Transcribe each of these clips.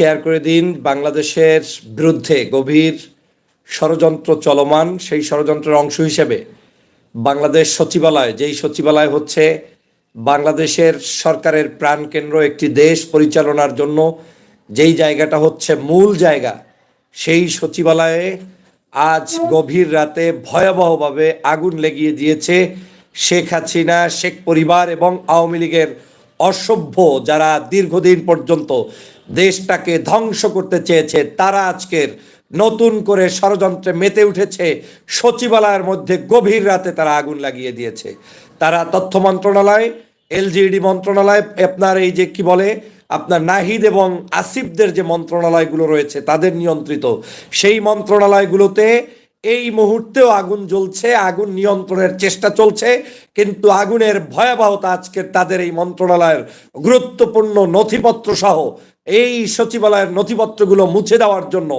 Share করে দিন। বাংলাদেশের বিরুদ্ধে গভীর ষড়যন্ত্র চলমান। সেই ষড়যন্ত্রের অংশ হিসেবে বাংলাদেশ সচিবালয়, যেই সচিবালয় হচ্ছে বাংলাদেশের সরকারের প্রাণকেন্দ্র একটি দেশ পরিচালনার জন্য, যেই জায়গাটা হচ্ছে মূল জায়গা, সেই সচিবালয়ে আজ গভীর রাতে ভয়াবহভাবে আগুন লেগিয়ে দিয়েছে শেখ হাসিনা, শেখ পরিবার এবং আওয়ামী লীগের অসভ্য যারা দীর্ঘদিন পর্যন্ত দেশটাকে ধ্বংস করতে চেয়েছে, তারা আজকের নতুন করে ষড়যন্ত্রে মেতে উঠেছে, সচিবালয়ের মধ্যে গভীর রাতে তারা আগুন লাগিয়ে দিয়েছে। তারা তথ্য মন্ত্রণালয়, এলজিডি মন্ত্রণালয় আপনার এই যে কি বলে, আপনার নাহিদ এবং আসিফদের যে মন্ত্রণালয়গুলো রয়েছে, তাদের নিয়ন্ত্রিত। সেই মন্ত্রণালয়গুলোতে এই মুহূর্তেও আগুন জ্বলছে, আগুন নিয়ন্ত্রণের চেষ্টা চলছে, কিন্তু আগুনের ভয়াবহতা আজকের তাদের এই মন্ত্রণালয়ের গুরুত্বপূর্ণ নথিপত্র সহ এই সচিবালয়ের নথিপত্রগুলো মুছে দেওয়ার জন্য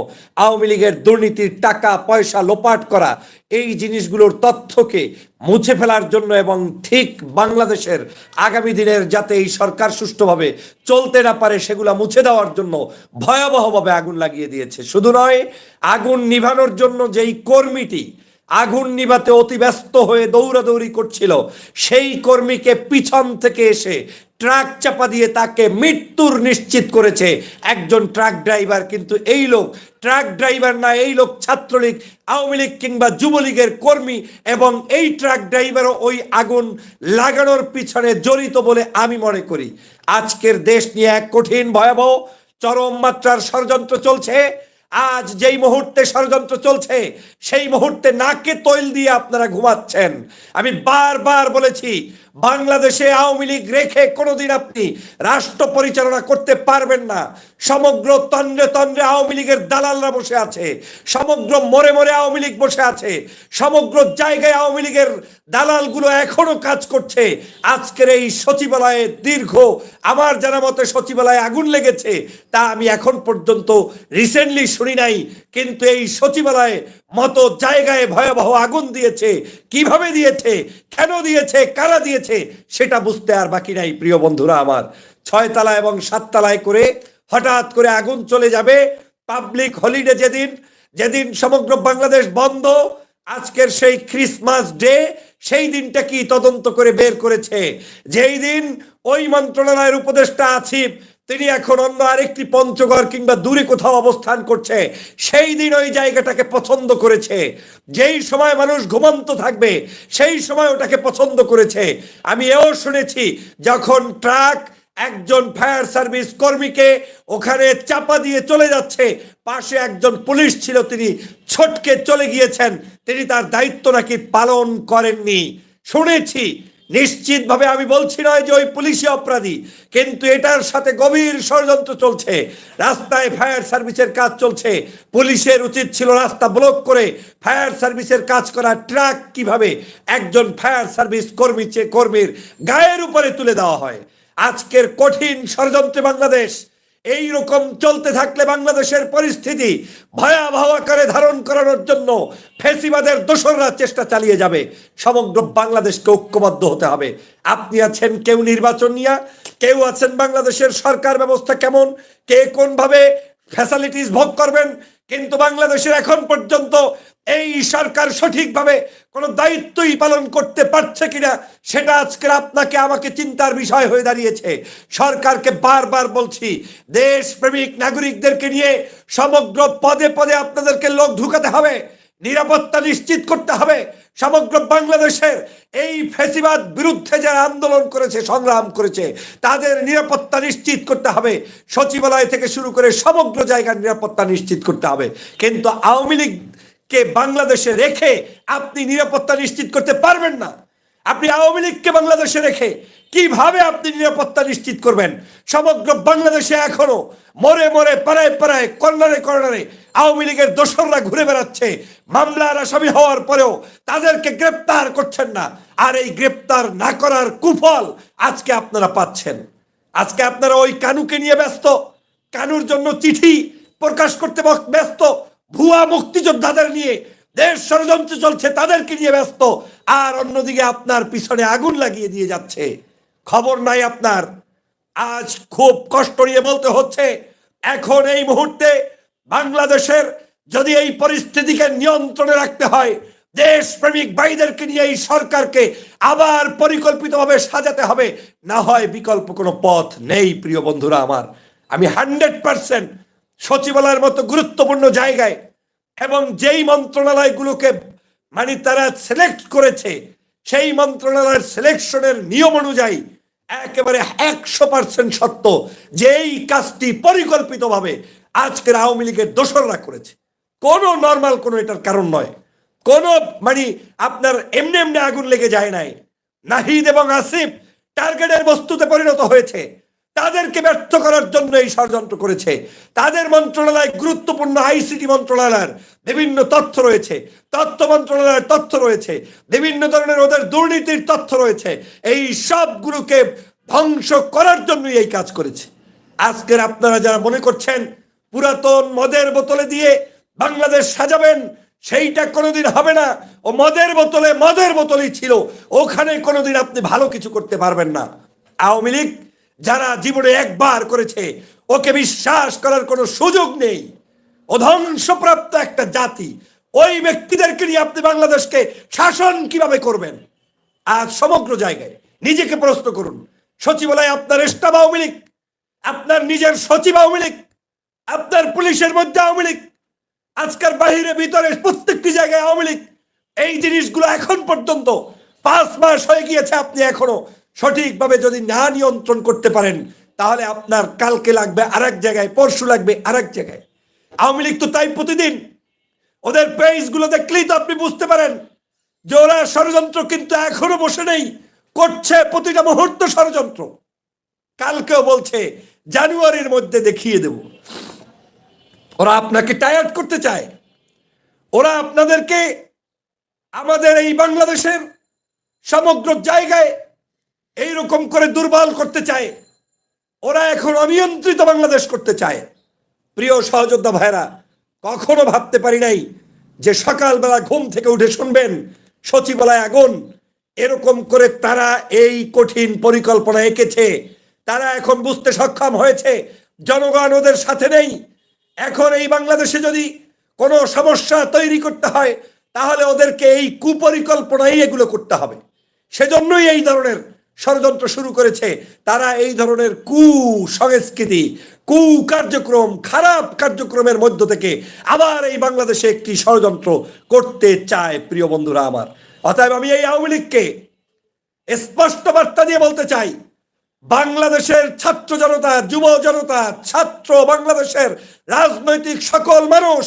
আওয়ামী লীগের দুর্নীতির টাকা, পয়সা লোপাট করা, এই জিনিসগুলোর তথ্যকে মুছে ফেলার জন্য এবং ঠিক বাংলাদেশের আগামী দিনের যাতে এই সরকার সুষ্ঠুভাবে চলতে না পারে, সেগুলো মুছে দেওয়ার জন্য ভয়াবহভাবে আগুন লাগিয়ে দিয়েছে। শুধু নয়, আগুন নিভানোর জন্য যেই কর্মীটি আগুন নিভাতে অতি ব্যস্ত হয়ে দৌড়াদৌড়ি করছিল, সেই কর্মীকে পিছন থেকে এসে ট্রাক চাপা দিয়ে তাকে মৃত্যুর নিশ্চিত করেছে। একজন ট্রাক ড্রাইভার কিন্তু এই লোক। ট্রাক ড্রাইভার না, এই লোক ছাত্রলীগ, আওয়ামী লীগ কিংবা যুবলীগের কর্মী এবং এই ট্রাক ড্রাইভারও ওই আগুন লাগানোর পিছনে জড়িত বলে আমি মনে করি। আজকের দেশ নিয়ে এক কঠিন ভয়াবহ, চরম মাত্রার ষড়যন্ত্র চলছে। আজ যেই মুহূর্তে ষড়যন্ত্র চলছে, সেই মুহূর্তে নাকে তৈল দিয়ে আপনারা ঘুমাচ্ছেন। আমি বারবার বলেছি বাংলাদেশে আওয়ামী লীগ রেখে কোনোদিন আপনি রাষ্ট্র পরিচালনা করতে পারবেন না। সমগ্র তন্দ্রে তন্দ্রে আওয়ামী লীগের দালালরা বসে আছে, সমগ্র মরে মরে আওয়ামী লীগ বসে আছে, সমগ্র জায়গায় আওয়ামী লীগের দালালগুলো এখনও কাজ করছে। আজকের এই সচিবালয়ে দীর্ঘ, আমার জানা মতে সচিবালয়ে আগুন লেগেছে, তা আমি এখন পর্যন্ত রিসেন্টলি শুনি নাই, কিন্তু এই সচিবালয়ে মতো জায়গায় ভয়াবহ আগুন দিয়েছে। কীভাবে দিয়েছে? কেন দিয়েছে? কারা দিয়েছে? সেটা বুঝতে আর বাকি নাই, প্রিয় বন্ধুরা আমার। ছয়তলা এবং সাততলায় করে হঠাৎ করে আগুন চলে যাবে। পাবলিক হলিডে যেদিন যেদিন সমগ্র বাংলাদেশ বন্ধ, আজকের সেই ক্রিসমাস ডে, সেই দিনটা কি তদন্ত করে বের করেছে? যেই দিন ওই মন্ত্রণালয়ের উপদেষ্টা আছিফ তিনি এখন অন্য আরেকটি পঞ্চগড় কিংবা দূরে কোথাও অবস্থান করছে, সেই দিন ওই জায়গাটাকে পছন্দ করেছে। যেই সময় মানুষ ঘুমন্ত থাকবে, সেই সময় ওটাকে পছন্দ করেছে। আমি এও শুনেছি, যখন ট্রাক একজন ফায়ার সার্ভিস কর্মীকে ওখানে চাপা দিয়ে চলে যাচ্ছে। পাশে একজন পুলিশ ছিল, তিনি ছটকে চলে গিয়েছেন। তিনি তার দায়িত্ব নাকি পালন করেননি। শুনেছি, নিশ্চিতভাবে আমি বলছি নয় যে ওই পুলিশি অপরাধী, কিন্তু এটার সাথে গভীর ষড়যন্ত্র চলছে। রাস্তায় ফায়ার সার্ভিসের কাজ চলছে। পুলিশের উচিত ছিল রাস্তা ব্লক করে ফায়ার সার্ভিসের কাজ করা। ট্রাক কীভাবে একজন ফায়ার সার্ভিস কর্মী চেয়ে কর্মীর গায়ের উপরে তুলে দেওয়া হয়। আজকের কঠিন ষড়যন্ত্রে বাংলাদেশ এই রকম চলতে থাকলে বাংলাদেশের পরিস্থিতি ভয়াবহ আকারে ধারণ করানোর জন্য ফেসিবাদের দোসররা চেষ্টা চালিয়ে যাবে। সমগ্র বাংলাদেশকে ঐক্যবদ্ধ হতে হবে। আপনি আছেন কেউ নির্বাচন নিয়ে? কেউ আছেন বাংলাদেশের সরকার ব্যবস্থা কেমন? কে কোনভাবে ফ্যাসিলিটিস ভোগ করবেন? কিন্তু বাংলাদেশের এখন পর্যন্ত এই সরকার সঠিকভাবে কোনো দায়িত্বই পালন করতে পারছে কিনা, সেটা আজকে আপনাকে আমাকে চিন্তার বিষয় হয়ে দাঁড়িয়েছে। সরকারকে বারবার বলছি, দেশপ্রেমিক নাগরিকদেরকে নিয়ে সমগ্র পদে পদে আপনাদেরকে লোক ঢুকাতে হবে। নিরাপত্তা নিশ্চিত করতে হবে। সমগ্র বাংলাদেশের এই ফেসিবাদ বিরুদ্ধে যারা আন্দোলন করেছে, সংগ্রাম করেছে, তাদের নিরাপত্তা নিশ্চিত করতে হবে। সচিবালয় থেকে শুরু করে সমগ্র জায়গার নিরাপত্তা নিশ্চিত করতে হবে। কিন্তু আওয়ামী লীগকে বাংলাদেশে রেখে আপনি নিরাপত্তা নিশ্চিত করতে পারবেন না। আপনি আওয়ামী লীগকে বাংলাদেশে রেখে কীভাবে আপনি নিরাপত্তা নিশ্চিত করবেন? সমগ্র বাংলাদেশে এখনও মরে মরে, পাড়ায় পাড়ায়, কর্নারে কর্নারে আওয়ামী লীগের দোসররা ঘুরে বেড়াচ্ছে। মামলার আসামি হওয়ার পরেও তাদেরকে গ্রেপ্তার করছেন না। আর এই গ্রেপ্তার না করার কুফল আজকে আপনারা পাচ্ছেন। আজকে আপনারা ওই কানুকে নিয়ে ব্যস্ত। কানুর জন্য চিঠি প্রকাশ করতে ব্যস্ত। ভুয়া মুক্তিযোদ্ধাদের নিয়ে দেশ ষড়যন্ত্র চলছে, তাদেরকে নিয়ে ব্যস্ত। আর অন্যদিকে আপনার পিছনে আগুন লাগিয়ে দিয়ে যাচ্ছে। খবর নাই আপনার। আজ খুব কষ্ট নিয়ে বলতে হচ্ছে, এখন এই মুহূর্তে বাংলাদেশের যদি এই পরিস্থিতিকে নিয়ন্ত্রণে রাখতে হয়, দেশপ্রেমিক ভাইদেরকে নিয়ে এই সরকারকে আবার পরিকল্পিতভাবে সাজাতে হবে, না হয় বিকল্প কোনো পথ নেই, প্রিয় বন্ধুরা আমার। আমি হান্ড্রেড পার্সেন্ট সচিবালয়ের মতো গুরুত্বপূর্ণ জায়গায় এবং যেই মন্ত্রণালয়গুলোকে মানে তারা সিলেক্ট করেছে সেই মন্ত্রণালয়ের সিলেকশনের নিয়ম অনুযায়ী একেবারে একশো পার্সেন্ট সত্য যে এই কাজটি পরিকল্পিতভাবে আজকের আওয়ামী লীগের দোসররা করেছে। কোনো নর্মাল কোনো এটার কারণ নয়। কোন মানে আপনার এমনি এমনি আগুন লেগে যায় নাই। নাহিদ এবং আসিফ টার্গেটের বস্তুতে পরিণত হয়েছে। তাদেরকে ব্যর্থ করার জন্য এই ষড়যন্ত্র করেছে। তাদের মন্ত্রণালয় গুরুত্বপূর্ণ আইসিটি মন্ত্রণালয়ের বিভিন্ন তথ্য রয়েছে। তথ্য মন্ত্রণালয়ের তথ্য রয়েছে। বিভিন্ন ধরনের ওদের দুর্নীতির তথ্য রয়েছে। এই সবগুলোকে ধ্বংস করার জন্যই এই কাজ করেছে। আজকের আপনারা যারা মনে করছেন, পুরাতন মদের বোতলে দিয়ে বাংলাদেশ সাজাবেন, সেইটা কোনোদিন হবে না। ও মদের বোতলে মদের বোতলই ছিল। ওখানে কোনোদিন আপনি ভালো কিছু করতে পারবেন না। আওয়ামী লীগ যারা জীবনে একবার করেছে, ওকে বিশ্বাস করার কোনো সুযোগ নেই। অধ্বংসপ্রাপ্ত একটা জাতি। ওই ব্যক্তিদেরকে নিয়ে আপনি বাংলাদেশকে শাসন কীভাবে করবেন? আর সমগ্র জায়গায় নিজেকে প্রশ্ন করুন, সচিবালয় আপনার স্টাফ আওয়ামী লীগ, আপনার নিজের সচিব আওয়ামী লীগ, আপনার পুলিশের মধ্যে আওয়ামী লীগ, আজকের বাহিরে ভিতরে প্রত্যেকটি জায়গায় আওয়ামী লীগ। এই জিনিসগুলো এখন পর্যন্ত পাঁচ মাস হয়ে গিয়েছে, আপনি এখনও সঠিকভাবে যদি না নিয়ন্ত্রণ করতে পারেন, তাহলে আপনার কালকে লাগবে আরেক জায়গায়, পরশু লাগবে আরেক জায়গায়। আওয়ামী লীগ তো তাই প্রতিদিন। ওদের পেজগুলো দেখলেই তো আপনি বুঝতে পারেন যে ওরা ষড়যন্ত্র কিন্তু এখনও বসে নেই, করছে প্রতিটা মুহূর্ত ষড়যন্ত্র। কালকেও বলছে, জানুয়ারির মধ্যে দেখিয়ে দেব। ওরা আপনাকে টায়ার্ড করতে চায়। ওরা আপনাদেরকে আমাদের এই বাংলাদেশের সমগ্র জায়গায় এইরকম করে দুর্বল করতে চায়। ওরা এখন অনিয়ন্ত্রিত বাংলাদেশ করতে চায়। প্রিয় সহযোদ্ধা ভাইরা কখনো ভাবতে পারি নাই যে সকালবেলা ঘুম থেকে উঠে শুনবেন সচিবালয় আগুন। এরকম করে তারা এই কঠিন পরিকল্পনা এঁকেছে। তারা এখন বুঝতে সক্ষম হয়েছে, জনগণ ওদের সাথে নেই। এখন এই বাংলাদেশে যদি কোনো সমস্যা তৈরি করতে হয়, তাহলে ওদেরকে এই কুপরিকল্পনাই এগুলো করতে হবে। সেজন্যই এই ধরনের ষড়যন্ত্র শুরু করেছে, তারা এই ধরনের কু সংস্কৃতি কু কার্যক্রম খারাপ কার্যক্রমের মধ্য থেকে আবার এই বাংলাদেশে একটি ষড়যন্ত্র করতে চায়, প্রিয় বন্ধুরা আমার। অতএব আমি এই আওয়ামী লীগকে স্পষ্ট বার্তা দিয়ে বলতে চাই, বাংলাদেশের ছাত্র জনতা, যুব জনতা, ছাত্র বাংলাদেশের রাজনৈতিক সকল মানুষ,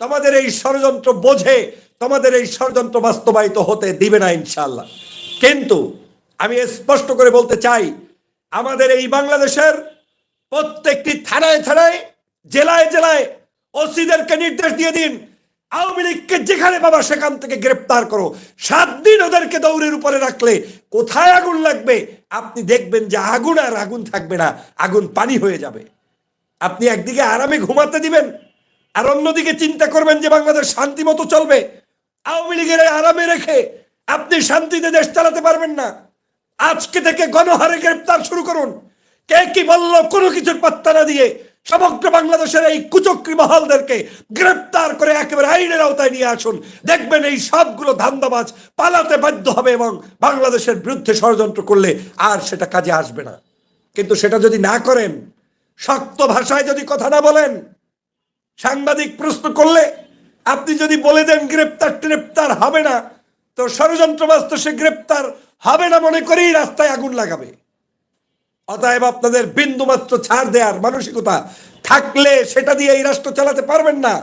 তোমাদের এই ষড়যন্ত্র বোঝে, তোমাদের এই ষড়যন্ত্র বাস্তবায়িত হতে দিবে না ইনশাল্লাহ কিন্তু আমি স্পষ্ট করে বলতে চাই, আমাদের এই বাংলাদেশের প্রত্যেকটি থানায় থানায়, জেলায় জেলায় ওসিদেরকে নির্দেশ দিয়ে দিন, আওয়ামী লীগকে যেখানে পাবা সেখান থেকে গ্রেপ্তার করো। সাত দিন ওদেরকে দৌড়ের উপরে রাখলে কোথায় আগুন লাগবে? আপনি দেখবেন যে আগুন আর আগুন থাকবে না, আগুন পানি হয়ে যাবে। আপনি একদিকে আরামে ঘুমাতে দিবেন, আর অন্যদিকে চিন্তা করবেন যে বাংলাদেশ শান্তি মতো চলবে। আওয়ামী লীগের আরামে রেখে আপনি শান্তিতে দেশ চালাতে পারবেন না। আজকে থেকে গণহারে গ্রেপ্তার শুরু করুন। কে কি বলল কোনো কিছুর পাত্তা না দিয়ে সমগ্র বাংলাদেশের এই কুচক্রি মহলদেরকে গ্রেপ্তার করে একেবারে আইনের আওতায় নিয়ে আসুন। দেখবেন এই সবগুলো ধান্দাবাজ পালাতে বাধ্য হবে এবং বাংলাদেশের বিরুদ্ধে ষড়যন্ত্র করলে আর সেটা কাজে আসবে না। কিন্তু সেটা যদি না করেন, শক্ত ভাষায় যদি কথা না বলেন, সাংবাদিক প্রশ্ন করলে আপনি যদি বলে দেন গ্রেপ্তার গ্রেপ্তার হবে না, তো ষড়যন্ত্রবাজ তো সে গ্রেপ্তার হবে না মনে করেই রাস্তায় আগুন লাগাবে। অতএব আপনাদের বিন্দুমাত্র ছাড় দেওয়ার মানসিকতা থাকলে সেটা দিয়ে এই রাষ্ট্র চালাতে পারবেন না।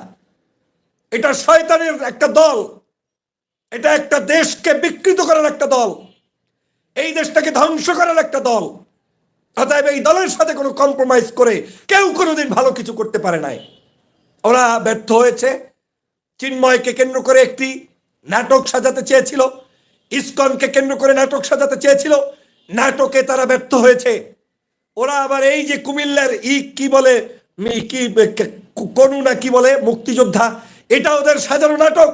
এটা শয়তানের একটা দল। এটা একটা দেশকে বিকৃত করার একটা দল। এই দেশটাকে ধ্বংস করার একটা দল। অতএব এই দলের সাথে কোনো কম্প্রোমাইজ করে কেউ কোনোদিন ভালো কিছু করতে পারে নাই। ওরা ব্যর্থ হয়েছে। চিন্ময়কে কেন্দ্র করে একটি নাটক সাজাতে চেয়েছিল। ইসকনকে কেন্দ্র করে নাটক সাজাতে চেয়েছিল। নাটকে তারা ব্যর্থ হয়েছে। ওরা আবার এই যে কুমিল্লার ই কি বলে কি কনু না কি বলে, মুক্তিযোদ্ধা, এটা ওদের সাজানো নাটক।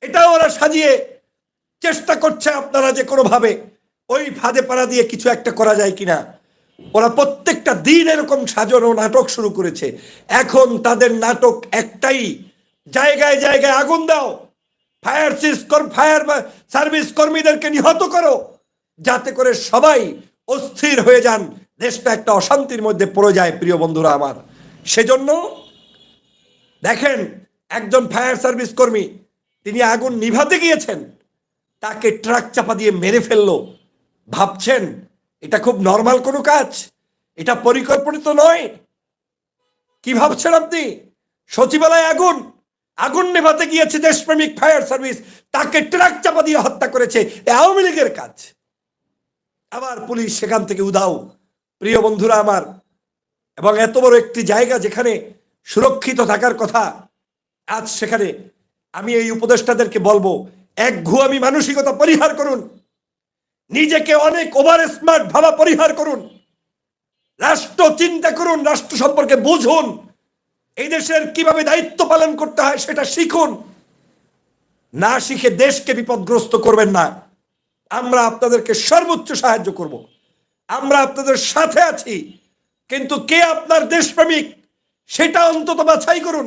এটাও ওরা সাজিয়ে চেষ্টা করছে আপনারা যে কোনোভাবে ওই ফাঁদে পাড়া দিয়ে কিছু একটা করা যায় কিনা। ওরা প্রত্যেকটা দিন এরকম সাজানো নাটক শুরু করেছে। এখন তাদের নাটক একটাই, জায়গায় জায়গায় আগুন দাও। ফায়ার সিস ফায়ার সার্ভিস কর্মীদেরকে নিহত করো। যাতে করে সবাই অস্থির হয়ে যান। দেশটা একটা অশান্তির মধ্যে পড়ে যায়, প্রিয় বন্ধুরা আমার। সেজন্য দেখেন, একজন ফায়ার সার্ভিস কর্মী, তিনি আগুন নিভাতে গিয়েছেন। তাকে ট্রাক চাপা দিয়ে মেরে ফেলল। ভাবছেন, এটা খুব নর্মাল কোনো কাজ? এটা পরিকল্পনিত নয়? কি ভাবছেন আপনি? সচিবালয় আগুন? আগুন নেভাতে গিয়েছে দেশপ্রেমিক ফায়ার সার্ভিস, তাকে ট্রাক চাপা দিয়ে হত্যা করেছে আওয়ামী লীগের কাজ। আবার পুলিশ সেখান থেকে উদাও প্রিয় বন্ধুরা আমার, এবং এত বড় একটি জায়গা যেখানে সুরক্ষিত থাকার কথা, আজ সেখানে আমি এই উপদেষ্টাদেরকে বলব, এক ঘুয়ামি মানসিকতা পরিহার করুন। নিজেকে অনেক ওভার স্মার্ট ভাবা পরিহার করুন। রাষ্ট্র চিন্তা করুন, রাষ্ট্র সম্পর্কে বুঝুন। এই দেশের কীভাবে দায়িত্ব পালন করতে হয় সেটা শিখুন। না শিখে দেশকে বিপদগ্রস্ত করবেন না। আমরা আপনাদেরকে সর্বোচ্চ সাহায্য করব। আমরা আপনাদের সাথে আছি। কিন্তু কে আপনার দেশপ্রেমিক সেটা অন্তত বাছাই করুন।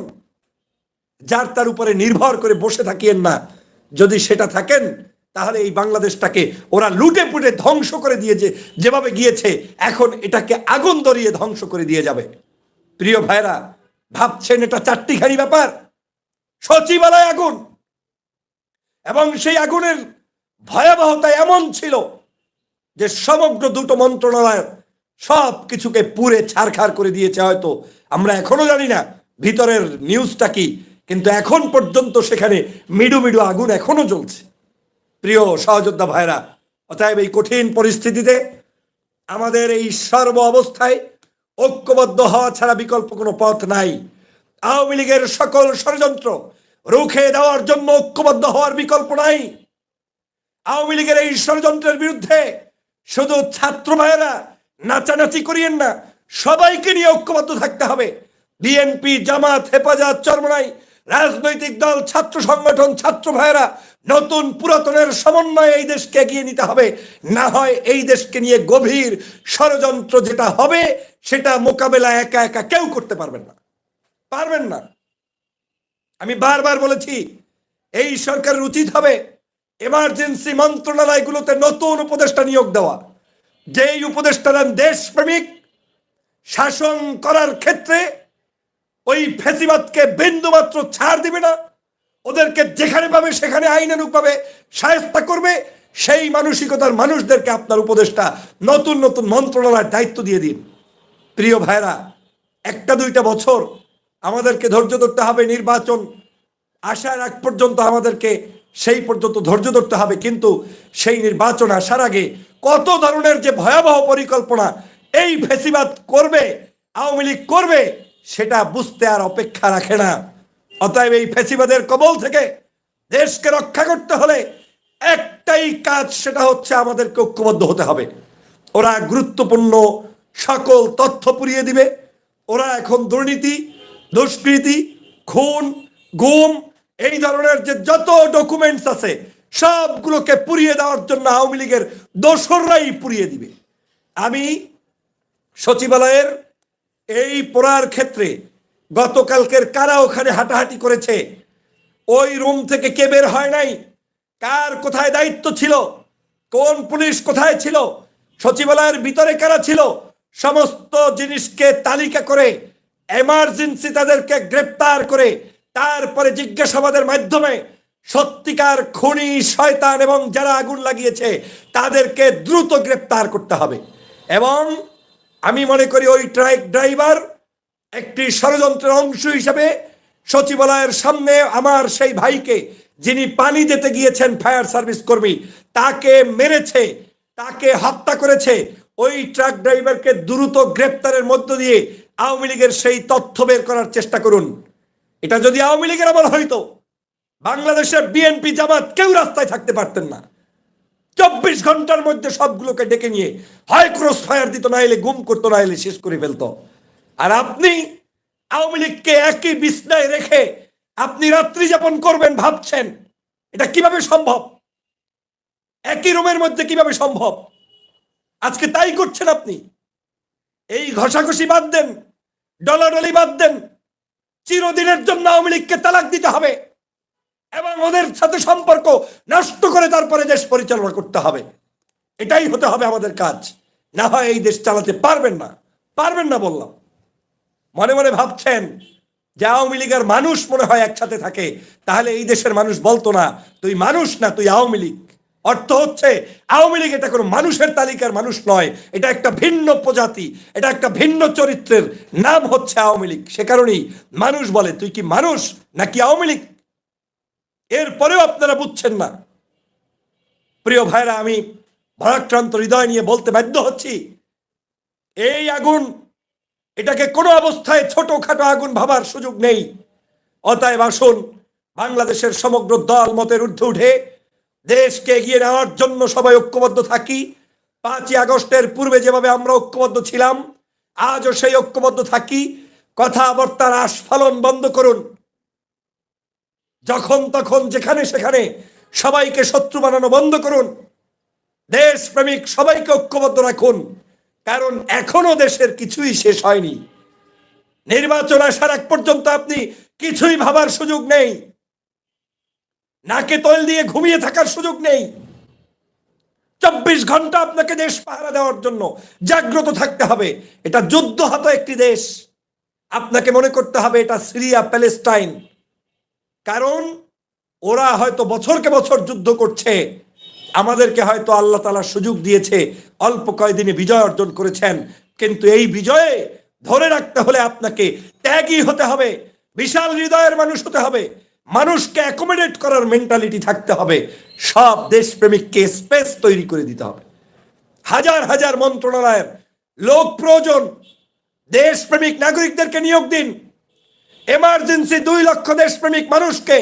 যার তার উপরে নির্ভর করে বসে থাকিয়েন না। যদি সেটা থাকেন, তাহলে এই বাংলাদেশটাকে ওরা লুটে পুটে ধ্বংস করে দিয়েছে। যেভাবে গিয়েছে, এখন এটাকে আগুন ধরিয়ে ধ্বংস করে দিয়ে যাবে। প্রিয় ভাইরা ভাবছেন এটা চারটিখানি ব্যাপার। সচিবালয় আগুন। এবং সেই আগুনের ভয়াবহতা এমন ছিল যে সমগ্র দুটো মন্ত্রণালয়ের সব কিছুকে পুরে ছারখার করে দিয়েছে হয়তো। আমরা এখনও জানি না ভিতরের নিউজটা কি, কিন্তু এখন পর্যন্ত সেখানে মিডু মিডু আগুন এখনও জ্বলছে। প্রিয় সহযোদ্ধা ভাইরা অতএব এই কঠিন পরিস্থিতিতে আমাদের এই সর্ব অবস্থায় ঐক্যবদ্ধ হওয়া ছাড়া বিকল্প কোনো পথ নাই। আওয়ামী লীগের সকল ষড়যন্ত্র রুখে দেওয়ার জন্য ঐক্যবদ্ধ হওয়ার বিকল্প নাই। আওয়ামী লীগের এই ষড়যন্ত্রের বিরুদ্ধে শুধু ছাত্র ভাইয়েরা নাচানাচি করিয়েন না, সবাইকে নিয়ে ঐক্যবদ্ধ থাকতে হবে। বিএনপি, জামাত, হেফাজত, চরমনাই রাজনৈতিক দল, ছাত্র সংগঠন, ছাত্র ভাইয়েরা, নতুন পুরাতনের সমন্বয়ে এই দেশকে এগিয়ে নিতে হবে। না হয় এই দেশকে নিয়ে গভীর ষড়যন্ত্র যেটা হবে, সেটা মোকাবেলা একা একা কেউ করতে পারবেন না। পারবেন না। আমি বারবার বলেছি, এই সরকারের উচিত হবে এমার্জেন্সি মন্ত্রণালয়গুলোতে নতুন উপদেষ্টা নিয়োগ দেওয়া। যেই উপদেষ্টারা দেশপ্রেমিক, শাসন করার ক্ষেত্রে ওই ফেসিবাদকে বিন্দুমাত্র ছাড় দিবে না। ওদেরকে যেখানে পাবে, সেখানে আইনানুগভাবে সায়স্তা করবে। সেই মানসিকতার মানুষদেরকে আপনার উপদেষ্টা নতুন নতুন মন্ত্রণালয়ের দায়িত্ব দিয়ে দিন। প্রিয় ভাইরা একটা দুইটা বছর আমাদেরকে ধৈর্য ধরতে হবে নির্বাচন আসার আগ পর্যন্ত আমাদেরকে সেই পর্যন্ত ধৈর্য ধরতে হবে। কিন্তু সেই নির্বাচন আসার আগে কত ধরনের যে ভয়াবহ পরিকল্পনা এই ফেসিবাদ করবে, আওয়ামী লীগ করবে সেটা বুঝতে আর অপেক্ষা রাখে না। অতএব এই ফেসিবাদের কবল থেকে দেশকে রক্ষা করতে হলে একটাই কাজ, সেটা হচ্ছে আমাদেরকে ঐক্যবদ্ধ হতে হবে। ওরা গুরুত্বপূর্ণ সকল তথ্য পুরিয়ে দিবে। ওরা এখন দুর্নীতি, দুষ্কৃতি, খুন, গুম, এই ধরনের যে যত ডকুমেন্টস আছে, সবগুলোকে পুড়িয়ে দেওয়ার জন্য আওয়ামী লীগের দোসররাই পুড়িয়ে দিবে। আমি সচিবালয়ের এই পড়ার ক্ষেত্রে গতকালকের কারা ওখানে হাঁটাহাঁটি করেছে? ওই রুম থেকে কে বের হয় নাই? কার কোথায় দায়িত্ব ছিল? কোন পুলিশ কোথায় ছিল? সচিবালয়ের ভিতরে কারা ছিল? সমস্ত জিনিসকে তালিকা করে এমার্জেন্সি তাদেরকে গ্রেপ্তার করে, তারপরে জিজ্ঞাসাবাদের মাধ্যমে সত্যিকার খুনি, শয়তান এবং যারা আগুন লাগিয়েছে, তাদেরকে দ্রুত গ্রেপ্তার করতে হবে। এবং আমি মনে করি ওই ট্রাক ড্রাইভার একটি ষড়যন্ত্রের অংশ হিসেবে সচিবালয়ের সামনে আমার সেই ভাইকে যিনি পানি দিতে গিয়েছেন ফায়ার সার্ভিস কর্মী, তাকে মেরেছে, তাকে হত্যা করেছে। ওই ট্রাক ড্রাইভারকে দ্রুত গ্রেপ্তারের মধ্য দিয়ে আওয়ামী লীগের সেই তথ্য বের করার চেষ্টা করুন। এটা যদি আওয়ামী লীগের আমল হয়তো বাংলাদেশের বিএনপি জামাত কেউ রাস্তায় থাকতে পারতেন না। চব্বিশ ঘণ্টার মধ্যে সবগুলোকে ডেকে নিয়ে হয় ক্রস ফায়ার দিত, না এলে গুম করতো, না এলে শেষ করে ফেলতো। আর আপনি আওয়ামী লীগকে একই বিছনায় রেখে আপনি রাত্রি যাপন করবেন ভাবছেন, এটা কীভাবে সম্ভব? একই রুমের মধ্যে কীভাবে সম্ভব? আজকে তাই করছেন আপনি। এই ঘষাঘষি বাদ দেন ডলাডলি বাদ দেন, চিরদিনের জন্য আওয়ামী লীগকে তালাক দিতে হবে। এবং ওদের সাথে সম্পর্ক নষ্ট করে তারপরে দেশ পরিচালনা করতে হবে। এটাই হতে হবে আমাদের কাজ। না হয় এই দেশ চালাতে পারবেন না। পারবেন না বললাম। মনে মনে ভাবছেন, যে আওয়ামী লীগের মানুষ মনে হয় একসাথে থাকে, তাহলে এই দেশের মানুষ বলতো না, তুই মানুষ না, তুই আওয়ামী লীগ। অর্থ হচ্ছে, আওয়ামী লীগ এটা কোনো মানুষের তালিকার মানুষ নয়, এটা একটা ভিন্ন প্রজাতি, এটা একটা ভিন্ন চরিত্রের নাম হচ্ছে আওয়ামী লীগ। সে কারণেই মানুষ বলে, তুই কি মানুষ নাকি আওয়ামী লীগ? এরপরেও আপনারা বুঝছেন না। প্রিয় ভাইরা, আমি ভারাক্রান্ত হৃদয় নিয়ে বলতে বাধ্য হচ্ছি, এই আগুন, এটাকে কোনো অবস্থায় ছোটখাটো আগুন ভাবার সুযোগ নেই। অতএব আসুন, বাংলাদেশের সমগ্র দল মতের ঊর্ধ্বে উঠে দেশকে এগিয়ে নেওয়ার জন্য সবাই ঐক্যবদ্ধ থাকি। পাঁচই আগস্টের পূর্বে যেভাবে আমরা ঐক্যবদ্ধ ছিলাম, আজও সেই ঐক্যবদ্ধ থাকি। কথাবার্তার আস্ফালন বন্ধ করুন। যখন তখন যেখানে সেখানে সবাইকে শত্রু বানানো বন্ধ করুন। দেশ দেশপ্রেমিক সবাইকে ঐক্যবদ্ধ রাখুন। কারণ এখনও দেশের কিছুই শেষ হয়নি। নির্বাচন আসার এক পর্যন্ত আপনি কিছুই ভাবার সুযোগ নেই। নাকে তৈল দিয়ে ঘুমিয়ে থাকার সুযোগ নেই। চব্বিশ ঘণ্টা আপনাকে দেশ পাহারা দেওয়ার জন্য জাগ্রত থাকতে হবে। এটা যুদ্ধহত একটি দেশ। আপনাকে মনে করতে হবে এটা সিরিয়া, প্যালেস্টাইন। কারণ ওরা হয়তো বছরকে বছর যুদ্ধ করছে। আমাদেরকে হয়তো আল্লাহ তালা সুযোগ দিয়েছে। অল্প কয়দিনে বিজয় অর্জন করেছেন। কিন্তু এই বিজয়ে ধরে রাখতে হলে আপনাকে ত্যাগী হতে হবে। বিশাল হৃদয়ের মানুষ হতে হবে। মানুষকে অ্যাকোমোডেট করার মেন্টালিটি থাকতে হবে। সব দেশপ্রেমিককে স্পেস তৈরি করে দিতে হবে। হাজার হাজার মন্ত্রণালয়ের লোক প্রয়োজন। দেশপ্রেমিক নাগরিকদেরকে নিয়োগ দিন। এমার্জেন্সি দুই লক্ষ দেশপ্রেমিক মানুষকে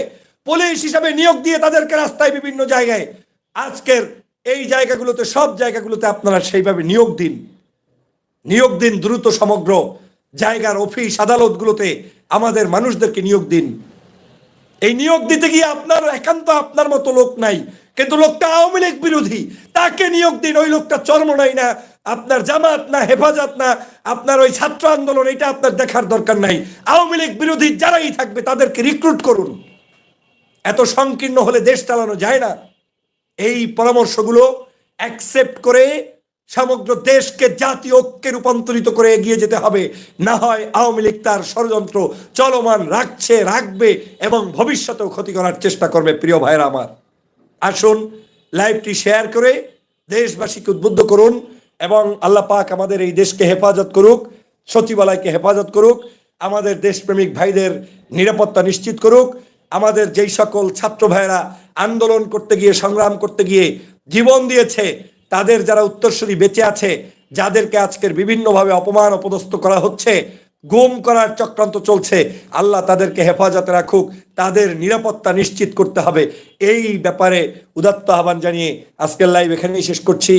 পুলিশ হিসাবে নিয়োগ দিয়ে তাদেরকে রাস্তায় বিভিন্ন জায়গায়, আজকের এই জায়গাগুলোতে, সব জায়গাগুলোতে আপনারা সেইভাবে নিয়োগ দিন। নিয়োগ দিন দ্রুত সমগ্র জায়গার অফিস, আদালতগুলোতে আমাদের মানুষদেরকে নিয়োগ দিন। এই নিয়োগ দিতে গিয়ে আপনার একান্ত আপনার মতো লোক নাই। কিন্তু লোকটা আওয়ামী লীগ বিরোধী। তাকে নিয়োগ দিন, ওই লোকটা চর্মনাই না। আপনার জামাত না, হেফাজত না, আপনার ওই ছাত্র আন্দোলন, এটা আপনার দেখার দরকার নাই। আওয়ামী লীগ বিরোধী যারাই থাকবে, তাদেরকে রিক্রুট করুন। এত সংকীর্ণ হলে দেশ চালানো যায় না। এই পরামর্শগুলো অ্যাকসেপ্ট করে সমগ্র দেশকে জাতীয় ঐক্যে রূপান্তরিত করে এগিয়ে যেতে হবে। না হয় আওয়ামী লীগ তার ষড়যন্ত্র চলমান রাখছে, রাখবে এবং ভবিষ্যতেও ক্ষতি করার চেষ্টা করবে, প্রিয় ভাইরা আমার। আসুন লাইভটি শেয়ার করে দেশবাসীকে উদ্বুদ্ধ করুন এবং আল্লাহ পাক আমাদের এই দেশকে হেফাজত করুক, সচিবালয়কে হেফাজত করুক, আমাদের দেশপ্রেমিক ভাইদের নিরাপত্তা নিশ্চিত করুক, আমাদের যেই সকল ছাত্র ভাইয়েরা আন্দোলন করতে গিয়ে, সংগ্রাম করতে গিয়ে জীবন দিয়েছে তাদের যারা উত্তরসূরি বেঁচে আছে, যাদেরকে আজকের বিভিন্নভাবে অপমান অপদস্থ করা হচ্ছে, গুম করার চক্রান্ত চলছে, আল্লাহ তাদেরকে হেফাজতে রাখুক, তাদের নিরাপত্তা নিশ্চিত করতে হবে। এই ব্যাপারে উদাত্ত আহ্বান জানিয়ে আজকের লাইভ এখানেই শেষ করছি।